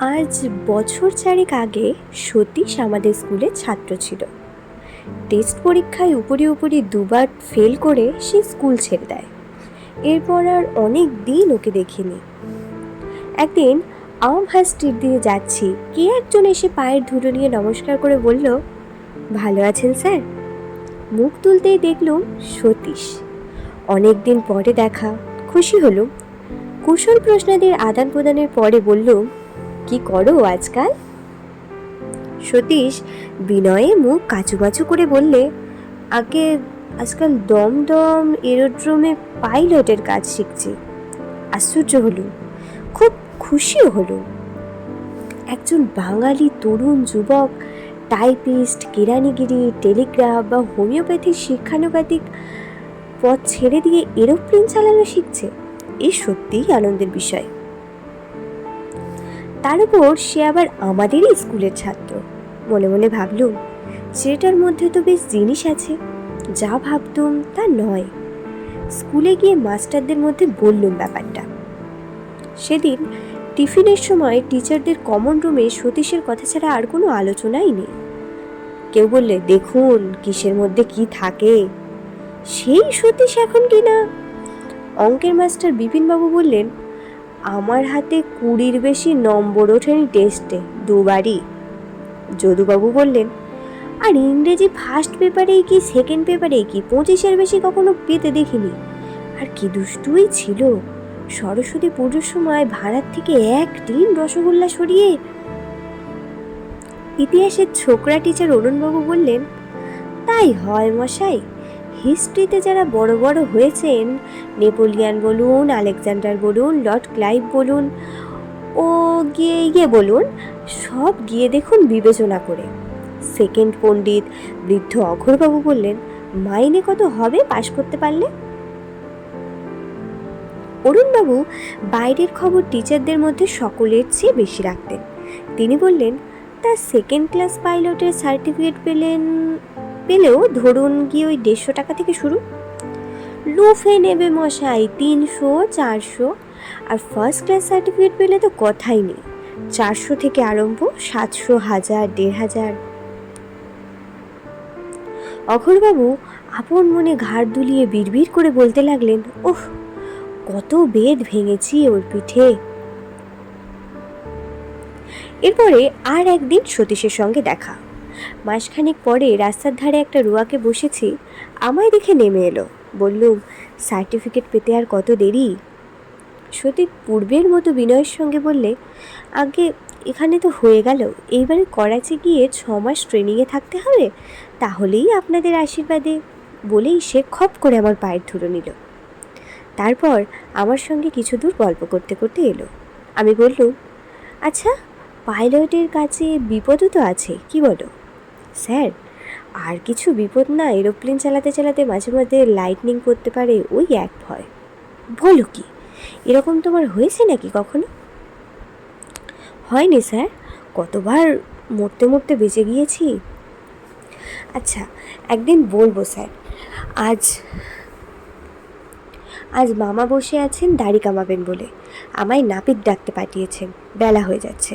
আজ বছর চারেক আগে সতীশ আমাদের স্কুলের ছাত্র ছিল। টেস্ট পরীক্ষায় উপরে উপরে দুবার ফেল করে সে স্কুল ছেড়ে দেয়। এরপর আর অনেক দিন ওকে দেখিনি। একদিন আমহা স্ট্রিট দিয়ে যাচ্ছি, কে একজন এসে পায়ের ধুলো নিয়ে নমস্কার করে বলল, ভালো আছেন স্যার? মুখ তুলতেই দেখলুম সতীশ। অনেক দিন পরে দেখা, খুশি হলো কুশল প্রশ্নাদের আদান প্রদানের পরে বললুম কি করো আজকাল? সতীশ বিনয়ে মুখ কাচুমাচু করে বললে, আগে আজকাল দমদম এরোড্রোমে পাইলটের কাজ শিখছি। আশ্চর্য হলো খুব খুশিও হলো একজন বাঙালি তরুণ যুবক, টাইপিস্ট, কেরানিগিরি, টেলিগ্রাফ বা হোমিওপ্যাথিক শিক্ষানুপাতিক পথ ছেড়ে দিয়ে এরোপ্লেন চালানো শিখছে, এ সত্যিই আনন্দের বিষয়। তার উপর সে আবার আমাদেরই স্কুলের ছাত্র। মনে মনে ভাবলুম, ছেলেটার মধ্যে তো বেশ জিনিস আছে, যা ভাবতুম তা নয়। স্কুলে গিয়ে মাস্টারদের মধ্যে বললুম ব্যাপারটা। সেদিন টিফিনের সময় টিচারদের কমন রুমে সতীশের কথা ছাড়া আর কোনো আলোচনাই নেই। কেউ বললে, দেখুন, কিসের মধ্যে কি থাকে? সেই সতীশ এখন কি না অঙ্কের মাস্টার বিপিনবাবু বললেন আমার হাতে কুড়ির বেশি নম্বর ওঠেনি টেস্টে দুবারই। যদুবাবু বললেন, আর ইংরেজি ফার্স্ট পেপারেই কি সেকেন্ড পেপারেই কি, পঁচিশের বেশি কখনো পেতে দেখিনি। আর কি দুষ্টুই ছিল। সরস্বতী পুজোর সময় ভাড়ার থেকে এক টিন রসগোল্লা সরিয়ে ইতিহাসের ছোকরা টিচার অরুণবাবু বললেন, তাই হয় মশাই হিস্ট্রিতে যারা বড় বড় হয়েছেন, নেপোলিয়ান বলুন, আলেকজান্ডার বলুন, লর্ড ক্লাইভ বলুন, ও গিয়ে গিয়ে বলুন, সব গিয়ে দেখুন বিবেচনা করে। সেকেন্ড পণ্ডিত বৃদ্ধ অঘরবাবু বললেন, মাইনে কত হবে পাশ করতে পারলে? অরুণবাবু বাইরের খবর টিচারদের মধ্যে সকলের চেয়ে বেশি রাখতেন। তিনি বললেন তার সেকেন্ড ক্লাস পাইলটের সার্টিফিকেট পেলেন পেলেও ধরুন গিয়ে ওই দেড়শো টাকা থেকে শুরু? লুফে নেবে মশাই, তিনশো, চারশো। আর ফার্স্ট ক্লাস সার্টিফিকেট পেলে তো কথাই নেই। চারশো থেকে আরম্ভ, সাতশো, হাজার, দেড় হাজার। অঘরবাবু আপন মনে ঘাড় দুলিয়ে বিড়বিড় করে বলতে লাগলেন, ওহ, কত বেদ ভেঙেছি ওর পিঠে। এরপরে আর একদিন সতীশের সঙ্গে দেখা। মাসখানেক পরে রাস্তার ধারে একটা রুয়াকে বসেছি, আমায় দেখে নেমে এলো। বললুম, সার্টিফিকেট পেতে আর কত দেরি? সতী পূর্বের মতো বিনয়ের সঙ্গে বললে, আগে এখানে তো হয়ে গেল, এইবারে করাচি গিয়ে ছ মাস ট্রেনিংয়ে থাকতে হবে, তাহলেই আপনাদের আশীর্বাদে বলেই সে খপ করে আমার পায়ের ধুলো নিল। তারপর আমার সঙ্গে কিছু দূর গল্প করতে করতে এলো। আমি বললুম আচ্ছা পাইলটের কাছে বিপদও তো আছে, কি বলো? স্যার, আর কিছু বিপদ না এরোপ্লেন চালাতে চালাতে মাঝে মাঝে লাইটনিং করতে পারে ওই এক ভয়। বলো কি, এরকম তোমার হয়েছে নাকি কখনো? হয়নি স্যার, কতবার মরতে মরতে বেঁচে গিয়েছি। আচ্ছা একদিন বলব স্যার, আজ আজ মামা বসে আছেন দাড়ি কামাবেন বলে, আমায় নাপিত ডাকতে পাঠিয়েছেন, বেলা হয়ে যাচ্ছে।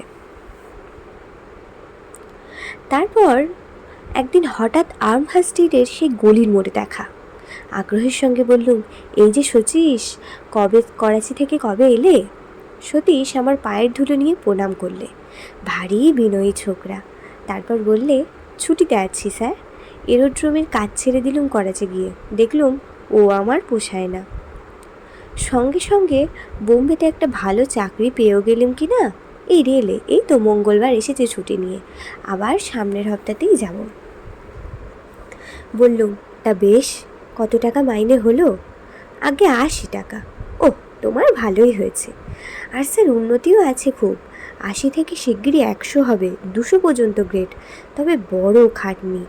তারপর একদিন হঠাৎ আর্মহা স্ট্রিটের সেই গলির মোড়ে দেখা। আগ্রহের সঙ্গে বললুম, এই যে সতীশ কবে, করাচি থেকে কবে এলে? সতীশ আমার পায়ের ধুলো নিয়ে প্রণাম করলে। ভারী বিনয়ী ছোকরা। তারপর বললে, ছুটিতে আছি স্যার। এরোড্রোমের কাজ ছেড়ে দিলুম করাচি গিয়ে। দেখলুম ও আমার পোষায় না। সঙ্গে সঙ্গে বোম্বেতে একটা ভালো চাকরি পেয়েও গেলুম কি না? এই রেলে, এই তো মঙ্গলবার এসেছে ছুটি নিয়ে। আবার সামনের হপ্তাতেই যাব। বললুম, তা বেশ, কত টাকা মাইনে হলো? আগে আশি টাকা। ও তোমার ভালোই হয়েছে। আর স্যার, উন্নতিও আছে খুব। আশি থেকে শিগগিরই একশো হবে, দুশো পর্যন্ত গ্রেড, তবে বড় খাটনি।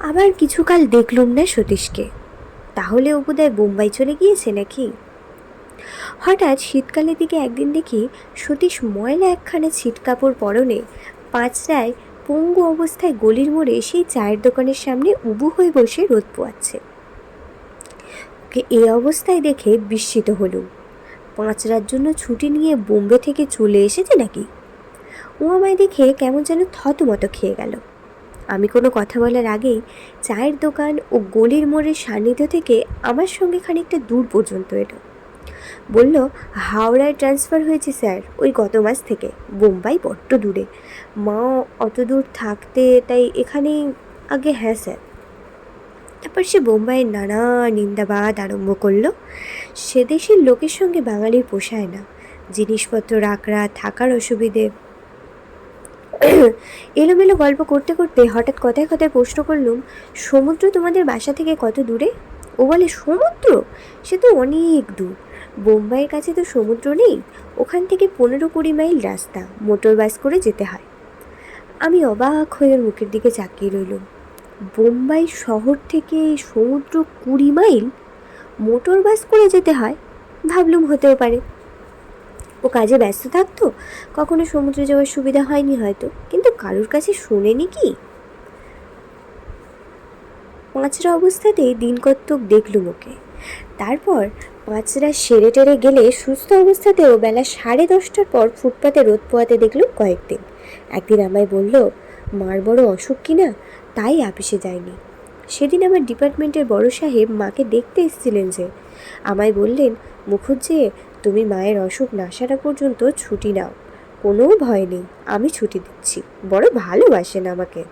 আবার কিছুকাল দেখলুম না সতীশকে। তাহলে ও বোম্বাই চলে গিয়েছে নাকি? হঠাৎ শীতকালের দিকে একদিন দেখি সতীশ ময়লা একখানে ছিট কাপড় পরনে পাঁচটায় পঙ্গু অবস্থায় গলির মোড়ে সেই চায়ের দোকানের সামনে উবু হয়ে বসে রোদ পোয়াচ্ছে। ওকে এই অবস্থায় দেখে বিস্মিত হলুম। পাঁচরার জন্য ছুটি নিয়ে বোম্বে থেকে চলে এসেছে নাকি? ও আমায় দেখে কেমন যেন থতমতো খেয়ে গেল। আমি কোনো কথা বলার আগেই চায়ের দোকান ও গলির মোড়ের সান্নিধ্য থেকে আমার সঙ্গে খানিকটা দূর পর্যন্ত এলো। বলল, হাওড়ায় ট্রান্সফার হয়েছে স্যার, ওই গত মাস থেকে। বোম্বাই বড্ড দূরে। মা অত দূর থাকতে তাই এখানেই আগে হ্যাঁ স্যার। তারপর সে বোম্বাইয়ের নানা নিন্দাবাদ আরম্ভ করল। সে দেশের লোকের সঙ্গে বাঙালির পোষায় না। জিনিসপত্র রাখরা, থাকার অসুবিধে। এলোমেলো গল্প করতে করতে হঠাৎ কথায় কথায় প্রশ্ন করলুম, সমুদ্র তোমাদের বাসা থেকে কত দূরে? ও বলে, সমুদ্র? সে তো অনেক দূর। বোম্বাইয়ের কাছে তো সমুদ্র নেই, ওখান থেকে পনেরো কুড়ি মাইল রাস্তা, মোটর বাস করে যেতে হয়। আমি অবাক হয়ে ওর মুখের দিকে চাকিয়ে রইলুম। বোম্বাই শহর থেকে সমুদ্র কুড়ি মাইল? মোটর বাস করে যেতে হয়? ভাবলুম হতেও পারে। ও কাজে ব্যস্ত থাকতো? কখনো সমুদ্রে যাওয়ার সুবিধা হয়নি হয়তো, কিন্তু কারোর কাছে শোনেনি কি? পাঁচরা অবস্থাতেই দিন কত্তক দেখলুম ওকে। তারপর পাঁচরা সেরে টেরে গেলে সুস্থ অবস্থাতেও বেলা সাড়ে দশটার পর ফুটপাতে রোদ পোয়াতে দেখলুম কয়েকদিন। একদিন আমায় বলল, মার বড় অসুখ কিনা তাই আপিসে যায়নি। সেদিন আমার ডিপার্টমেন্টের বড় সাহেব মাকে দেখতে এসেছিলেন যে। আমায় বললেন, মুখুজ্জে, তুমি মায়ের অসুখ না সারা পর্যন্ত ছুটি নাও। কোনো ভয় নেই, আমি ছুটি দিচ্ছি। বড় ভালোবাসেন আমাকে।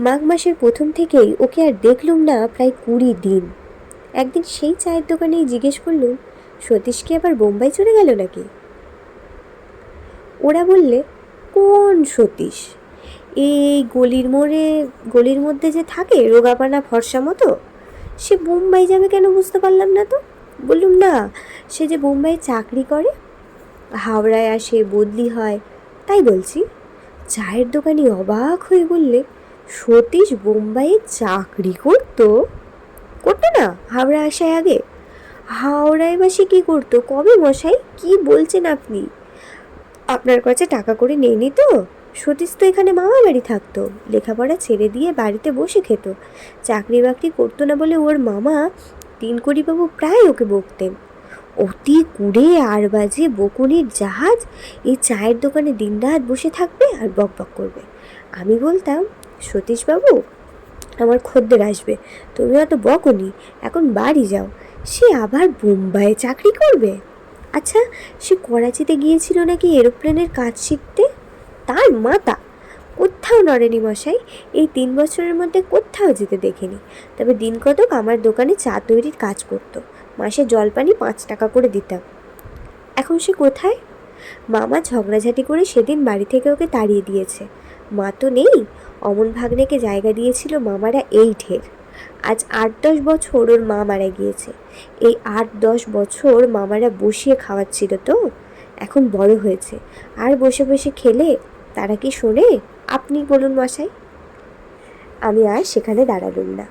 মাঘ মাসের প্রথম থেকেই ওকে আর দেখলুম না প্রায় কুড়ি দিন। একদিন সেই চায়ের দোকানেই জিজ্ঞেস করলুম সতীশ কি আবার বোম্বাই চলে গেল নাকি? ওরা বললে, কোন সতীশ? এই গলির মোড়ে, গলির মধ্যে যে থাকে রোগাপানা ফর্সা মতো, সে বোম্বাই যাবে কেন বুঝতে পারলাম না তো? বললুম, না, সে যে বোম্বাই চাকরি করে, হাওড়ায় আসে, বদলি হয়, তাই বলছি। চায়ের দোকানি অবাক হয়ে বললে, সতীশ বোম্বাইয়ে চাকরি করতো? করতো না? হাওড়া আসায় আগে? হাওড়ায় বাসে কী করতো? কবে মশাই? কি বলছেন আপনি? আপনার কাছে টাকা করে নেয়নি তো? সতীশ তো এখানে মামা বাড়ি থাকতো। লেখাপড়া ছেড়ে দিয়ে বাড়িতে বসে খেত। চাকরি বাকরি করতো না বলে ওর মামা তিনকড়িবাবু প্রায় ওকে বকতেন। অতি কুড়ে আর বাজে বকুনির জাহাজ এই চায়ের দোকানে দিনরাত বসে থাকবে আর বক বক করবে। আমি বলতাম, সতীশবাবু আমার খদ্দের আসবে। তুমি অত বকনি, এখন বাড়ি যাও। সে আবার বোম্বাইয়ে চাকরি করবে? আচ্ছা সে করাচিতে গিয়েছিল নাকি এরোপ্লেনের কাজ শিখতে? তার মাতা। কোথাও নড়েনি মশাই, এই তিন বছরের মধ্যে কোথাও যেতে দেখিনি। তবে দিন কতক আমার দোকানে চা তৈরির কাজ করতো। মাসে জলপানি পাঁচ টাকা করে দিতাম। এখন সে কোথায়? মামা ঝগড়াঝাটি করে সেদিন বাড়ি থেকে ওকে তাড়িয়ে দিয়েছে। মা তো নেই অমন ভাগ্নেকে জায়গা দিয়েছিল মামারা এই ঢের। আজ আট দশ বছর ওর মা মারা গিয়েছে। এই আট দশ বছর মামারা বসিয়ে খাওয়াচ্ছিল তো? এখন বড় হয়েছে। আর বসে বসে খেলে তারা কি শোনে? আপনি বলুন মশাই। আমি আর সেখানে দাঁড়ালুম না।